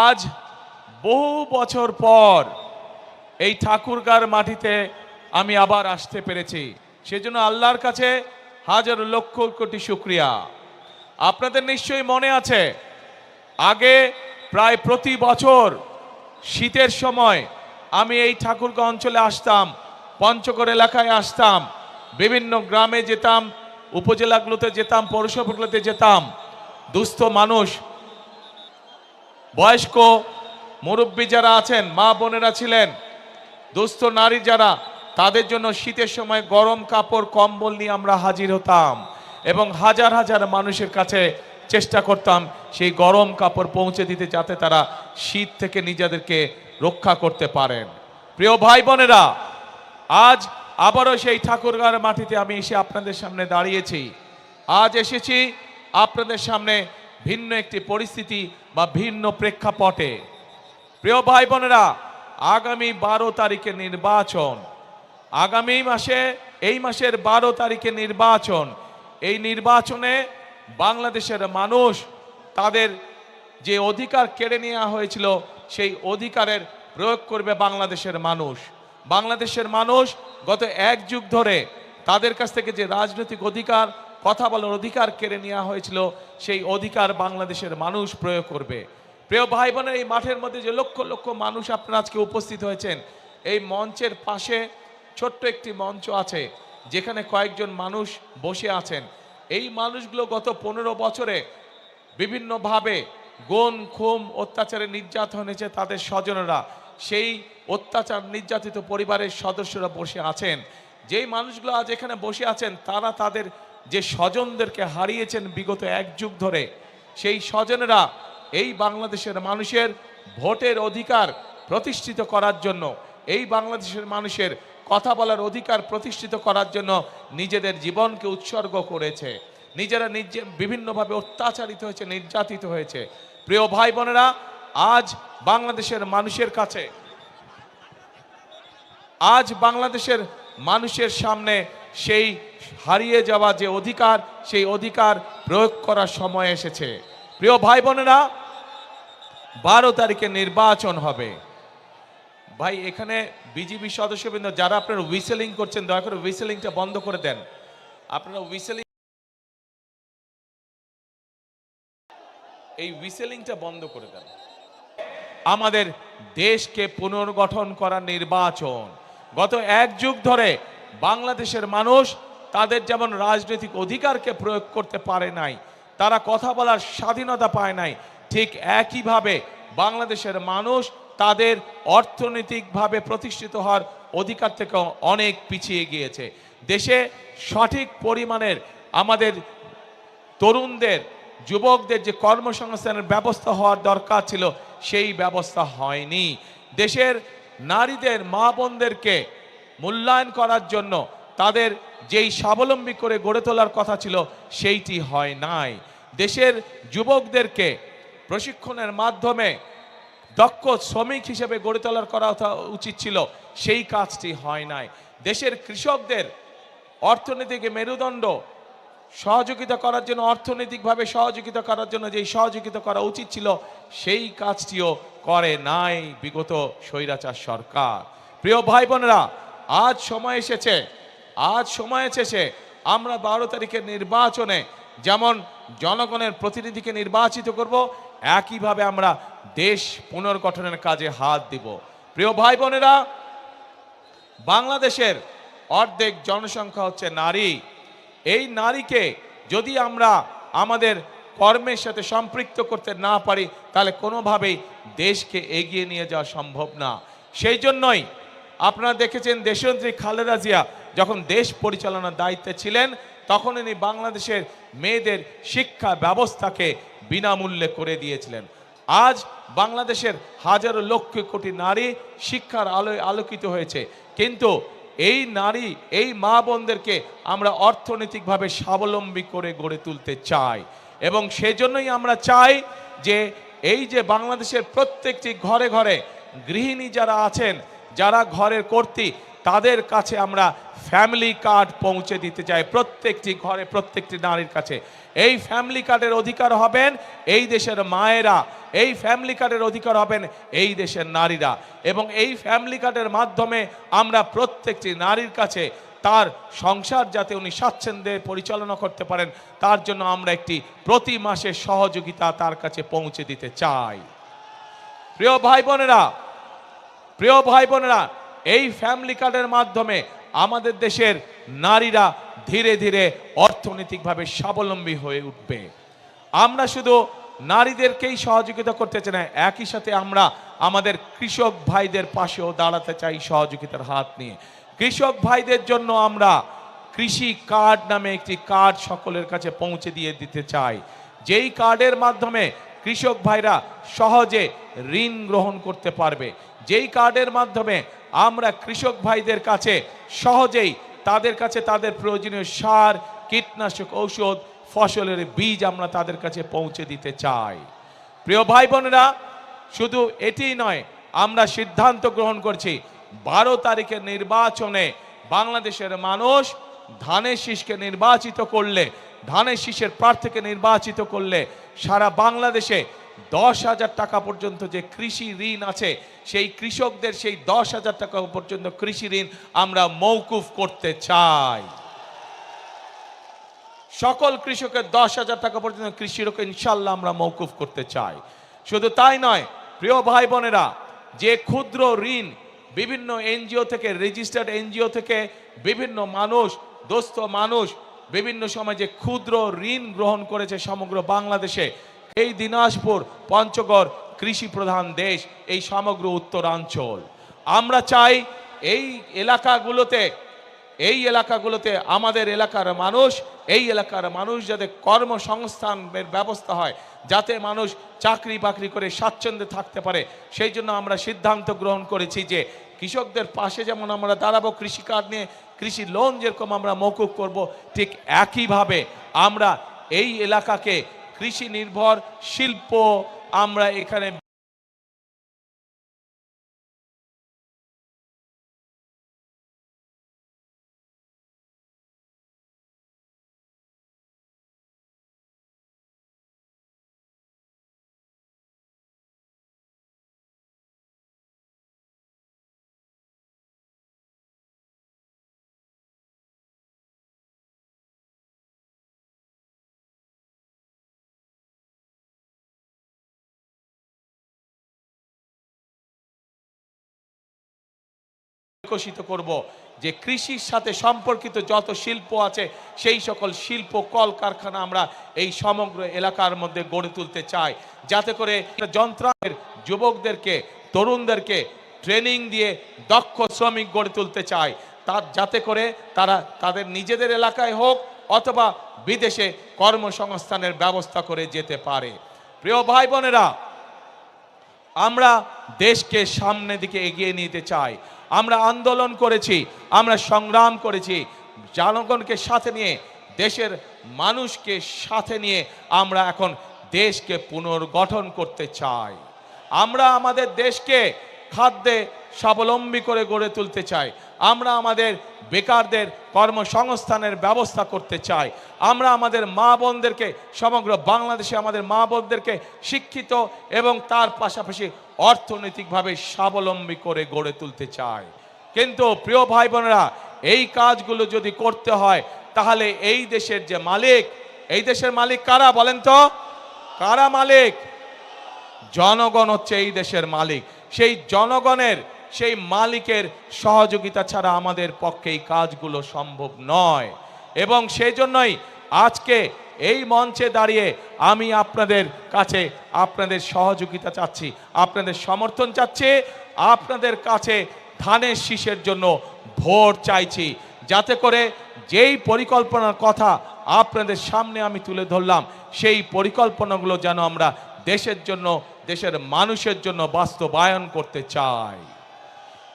আজ বহু বছর পর এই ঠাকুরগার মাটিতে আমি আবার আসতে পেরেছি। সেজন্য আল্লাহর কাছে হাজার লক্ষ কোটি শুক্রিয়া। আপনাদের নিশ্চয়ই মনে আছে, আগে প্রায় প্রতি বছর শীতের সময় আমি এই ঠাকুরগাঁও অঞ্চলে আসতাম, পঞ্চগড় এলাকায় আসতাম, বিভিন্ন গ্রামে যেতাম, উপজেলাগুলোতে যেতাম, পৌরসভাগুলোতে যেতাম, দুস্থ মানুষ বয়স্ক মুরব্বী যারা আছেন, মা বোনেরা ছিলেন, দুস্থ নারী যারা, তাদের জন্য শীতের সময় গরম কাপড়, কম্বল নিয়ে আমরা হাজির হতাম এবং হাজার হাজার মানুষের কাছে চেষ্টা করতাম সেই গরম কাপড় পৌঁছে দিতে যাতে তারা শীত থেকে নিজেদেরকে রক্ষা করতে পারেন। প্রিয় ভাই বোনেরা, আজ আবারও সেই ঠাকুরগাঁর মাটিতে আমি এসে আপনাদের সামনে দাঁড়িয়েছি। আজ এসেছি আপনাদের সামনে ভিন্ন একটি পরিস্থিতি বা ভিন্ন প্রেক্ষাপটে। প্রিয় ভাই বোনেরা আগামী বারো তারিখে নির্বাচন। আগামী মাসে, এই মাসের বারো তারিখে নির্বাচন। এই নির্বাচনে বাংলাদেশের মানুষ তাদের যে অধিকার কেড়ে নেওয়া হয়েছিল, সেই অধিকারের প্রয়োগ করবে বাংলাদেশের মানুষ। বাংলাদেশের মানুষ গত এক যুগ ধরে তাদের কাছ থেকে যে রাজনৈতিক অধিকার কথা বলার অধিকার কেড়ে নেওয়া হয়েছিল, সেই অধিকার বাংলাদেশের মানুষ প্রয়োগ করবে। প্রিয় ভাই বোনের এই মাঠের মধ্যে যে লক্ষ লক্ষ মানুষ আপনারা আজকে উপস্থিত হয়েছেন, এই মঞ্চের পাশে ছোট্ট একটি মঞ্চ আছে, যেখানে কয়েকজন মানুষ বসে আছেন। এই মানুষগুলো গত পনেরো বছরে বিভিন্নভাবে গুণ, খুম, অত্যাচারে নির্যাতন হয়েছে তাদের স্বজনরা। সেই অত্যাচার নির্যাতিত পরিবারের সদস্যরা বসে আছেন। যেই মানুষগুলো আজ এখানে বসে আছেন, তারা তাদের যে স্বজনদেরকে হারিয়েছেন বিগত এক যুগ ধরে, সেই স্বজনেরা এই বাংলাদেশের মানুষের ভোটের অধিকার প্রতিষ্ঠিত করার জন্য, এই বাংলাদেশের মানুষের কথা বলার অধিকার প্রতিষ্ঠিত করার জন্য নিজেদের জীবনকে উৎসর্গ করেছে। নিজেরা নিজে বিভিন্নভাবে অত্যাচারিত হয়েছে, নির্যাতিত হয়েছে। প্রিয় ভাই বোনেরা, আজ বাংলাদেশের মানুষের কাছে, আজ বাংলাদেশের মানুষের সামনে সেই হারিয়ে যাওয়া যে অধিকার, সেই অধিকার প্রয়োগ করার সময় এসেছে। প্রিয় ভাই বোনেরা, বারো তারিখে নির্বাচন হবে। ভাই, এখানে বিজিবি সদস্যবৃন্দ, যারা আপনারা হুইসেলিং করছেন, দয়া করে হুইসেলিংটা বন্ধ করে দেন। আপনারা হুইসেলিং এই হুইসেলিংটা বন্ধ করে দেন। আমাদের দেশকে পুনর্গঠন করা নির্বাচন। গত এক যুগ ধরে বাংলাদেশের মানুষ তাদের যেমন রাজনৈতিক অধিকারকে প্রয়োগ করতে পারে নাই, তারা কথা বলার স্বাধীনতা পায় নাই, ঠিক একইভাবে বাংলাদেশের মানুষ তাদের অর্থনৈতিকভাবে প্রতিষ্ঠিত হওয়ার অধিকার থেকে অনেক পিছিয়ে গিয়েছে। দেশে সঠিক পরিমাণের আমাদের তরুণদের, যুবকদের যে কর্মসংস্থানের ব্যবস্থা হওয়ার দরকার ছিল, সেই ব্যবস্থা হয়নি। দেশের নারীদের, মা বোনদেরকে মূল্যায়ন করার জন্য তাদের যেই স্বাবলম্বী করে গড়ে তোলার কথা ছিল, সেইটি হয় নাই। দেশের যুবকদেরকে প্রশিক্ষণের মাধ্যমে দক্ষ শ্রমিক হিসেবে গড়ে তোলার করা উচিত ছিল, সেই কাজটি হয় নাই। দেশের কৃষকদের অর্থনীতিকে মেরুদণ্ড সহযোগিতা করার জন্য, অর্থনৈতিকভাবে সহযোগিতা করার জন্য যেই সহযোগিতা করা উচিত ছিল, সেই কাজটিও করে নাই বিগত স্বৈরাচার সরকার। প্রিয় ভাই বোনেরা আজ সময় এসেছে, আজ সময় এসেছে। আমরা বারো তারিখের নির্বাচনে যেমন জনগণের প্রতিনিধিকে নির্বাচিত করব, একইভাবে আমরা দেশ পুনর্গঠনের কাজে হাত দিব। প্রিয় ভাই বোনেরা বাংলাদেশের অর্ধেক জনসংখ্যা হচ্ছে নারী। এই নারীকে যদি আমরা আমাদের কর্মের সাথে সম্পৃক্ত করতে না পারি, তাহলে কোনোভাবেই দেশকে এগিয়ে নিয়ে যাওয়া সম্ভব না। সেই জন্যই আপনারা দেখেছেন দেশমন্ত্রী খালেদা জিয়া যখন দেশ পরিচালনার দায়িত্বে ছিলেন, তখন ইনি বাংলাদেশের মেয়েদের শিক্ষা ব্যবস্থাকে বিনামূল্যে করে দিয়েছিলেন। আজ বাংলাদেশের হাজারো লক্ষ কোটি নারী শিক্ষার আলোয় আলোকিত হয়েছে। কিন্তু এই নারী, এই মা বোনদেরকে আমরা অর্থনৈতিকভাবে স্বাবলম্বী করে গড়ে তুলতে চাই। এবং সেজন্যই আমরা চাই যে, এই যে বাংলাদেশের প্রত্যেকটি ঘরে ঘরে গৃহিণী যারা আছেন যারা ঘরের কর্তী, তাদের কাছে আমরা ফ্যামিলি কার্ড পৌঁছে দিতে চাই প্রত্যেকটি ঘরে, প্রত্যেকটি নারীর কাছে। এই ফ্যামিলি কার্ডের অধিকার হবেন এই দেশের মায়েরা, এই ফ্যামিলি কার্ডের অধিকার হবেন এই দেশের নারীরা। এবং এই ফ্যামিলি কার্ডের মাধ্যমে আমরা প্রত্যেকটি নারীর কাছে তার সংসার যাতে উনি স্বাচ্ছন্দ্যে পরিচালনা করতে পারেন, তার জন্য আমরা একটি প্রতি মাসের সহযোগিতা তার কাছে পৌঁছে দিতে চাই। প্রিয় ভাই বোনেরা প্রিয় ভাই বোনেরা, এই ফ্যামিলি কার্ডের মাধ্যমে আমাদের দেশের নারীরা ধীরে ধীরে অর্থনৈতিকভাবে স্বাবলম্বী হয়ে উঠবে। আমরা শুধু নারীদেরকেই সহযোগিতা করতে চাই না, একই সাথে আমরা আমাদের কৃষক ভাইদের পাশেও দাঁড়াতে চাই সহযোগিতার হাত নিয়ে। কৃষক ভাইদের জন্য আমরা কৃষি কার্ড নামে একটি কার্ড সকলের কাছে পৌঁছে দিয়ে দিতে চাই। যেই কার্ডের মাধ্যমে কৃষক ভাইরা সহজে ঋণ গ্রহণ করতে পারবে। যেই কার্ডের মাধ্যমে আমরা কৃষক ভাইদের কাছে সহজেই তাদের কাছে তাদের প্রয়োজনীয় সার, কীটনাশক ঔষধ, ফসলের বীজ আমরা তাদের কাছে পৌঁছে দিতে চাই। প্রিয় ভাই বোনেরা শুধু এটি নয়, আমরা সিদ্ধান্ত গ্রহণ করছি, বারো তারিখের নির্বাচনে বাংলাদেশের মানুষ ধানের শীষকে নির্বাচিত করলে, ধানের শীষের প্রার্থীকে নির্বাচিত করলে সারা বাংলাদেশে দশ হাজার টাকা পর্যন্ত যে কৃষি ঋণ আছে, সেই কৃষকদের সেই দশ হাজার টাকা পর্যন্ত কৃষি ঋণ আমরা মৌকুফ করতে চাই। সকল কৃষকের দশ হাজার টাকা পর্যন্ত কৃষি ঋণ ইনশাল্লাহ আমরা মৌকুফ করতে চাই। শুধু তাই নয়, প্রিয় ভাই বোনেরা, যে ক্ষুদ্র ঋণ বিভিন্ন এনজিও থেকে রেজিস্টার্ড এনজিও থেকে বিভিন্ন মানুষ, দোস্ত মানুষ বিভিন্ন সময় যে ক্ষুদ্র ঋণ গ্রহণ করেছে সমগ্র বাংলাদেশে, এই দিনাজপুর পঞ্চগড় কৃষি প্রধান দেশ, এই সমগ্র উত্তরাঞ্চল। আমরা চাই এই এলাকাগুলোতে এই এলাকাগুলোতে আমাদের এলাকার মানুষ, এই এলাকার মানুষ যাতে কর্মসংস্থানের ব্যবস্থা হয়, যাতে মানুষ চাকরি বাকরি করে স্বাচ্ছন্দ্যে থাকতে পারে। সেই জন্য আমরা সিদ্ধান্ত গ্রহণ করেছি যে কৃষকদের পাশে যেমন আমরা দাঁড়াবো কৃষি কার্ড নিয়ে কৃষি লোন যেরকম আমরা মৌকুব করব, ঠিক একইভাবে আমরা এই এলাকাকে কৃষি নির্ভর শিল্প আমরা এখানে বিকশিত করব, যে কৃষির সাথে সম্পর্কিত যত শিল্প আছে, সেই সকল শিল্প, কলকারখানা আমরা এই সমগ্র এলাকার মধ্যে গড়ে তুলতে চাই। যাতে করে যন্ত্রের যুবকদেরকে, তরুণদেরকে ট্রেনিং দিয়ে দক্ষ শ্রমিক গড়ে তুলতে চাই। তার যাতে করে তারা তাদের নিজেদের এলাকায় হোক অথবা বিদেশে কর্মসংস্থানের ব্যবস্থা করে যেতে পারে। প্রিয় ভাই বোনেরা আমরা দেশকে সামনে দিকে এগিয়ে নিতে চাই। আমরা আন্দোলন করেছি, আমরা সংগ্রাম করেছি। জনগণকে সাথে নিয়ে, দেশের মানুষকে সাথে নিয়ে আমরা এখন দেশকে পুনর্গঠন করতে চাই। আমরা আমাদের দেশকে খাদ্যে স্বাবলম্বী করে গড়ে তুলতে চাই। আমরা আমাদের বেকারদের কর্মসংস্থানের ব্যবস্থা করতে চাই। আমরা আমাদের মা বোনদেরকে, সমগ্র বাংলাদেশে আমাদের মা বোনদেরকে শিক্ষিত এবং তার পাশাপাশি অর্থনৈতিকভাবে স্বাবলম্বী করে গড়ে তুলতে চাই কিন্তু প্রিয় ভাই বোনেরা এই কাজগুলো যদি করতে হয়, তাহলে এই দেশের যে মালিক, এই দেশের মালিক কারা বলেন তো? কারা মালিক? জনগণ হচ্ছে এই দেশের মালিক। সেই জনগণের, সেই মালিকের সহযোগিতা ছাড়া আমাদের পক্ষে এই কাজগুলো সম্ভব নয়। এবং সেই জন্যই আজকে এই মঞ্চে দাঁড়িয়ে আমি আপনাদের কাছে আপনাদের সহযোগিতা চাচ্ছি, আপনাদের সমর্থন চাচ্ছি, আপনাদের কাছে ধানের শীষের জন্য ভোট চাইছি। যাতে করে যেই পরিকল্পনার কথা আপনাদের সামনে আমি তুলে ধরলাম, সেই পরিকল্পনাগুলো যেন আমরা দেশের জন্য, দেশের মানুষের জন্য বাস্তবায়ন করতে চাই।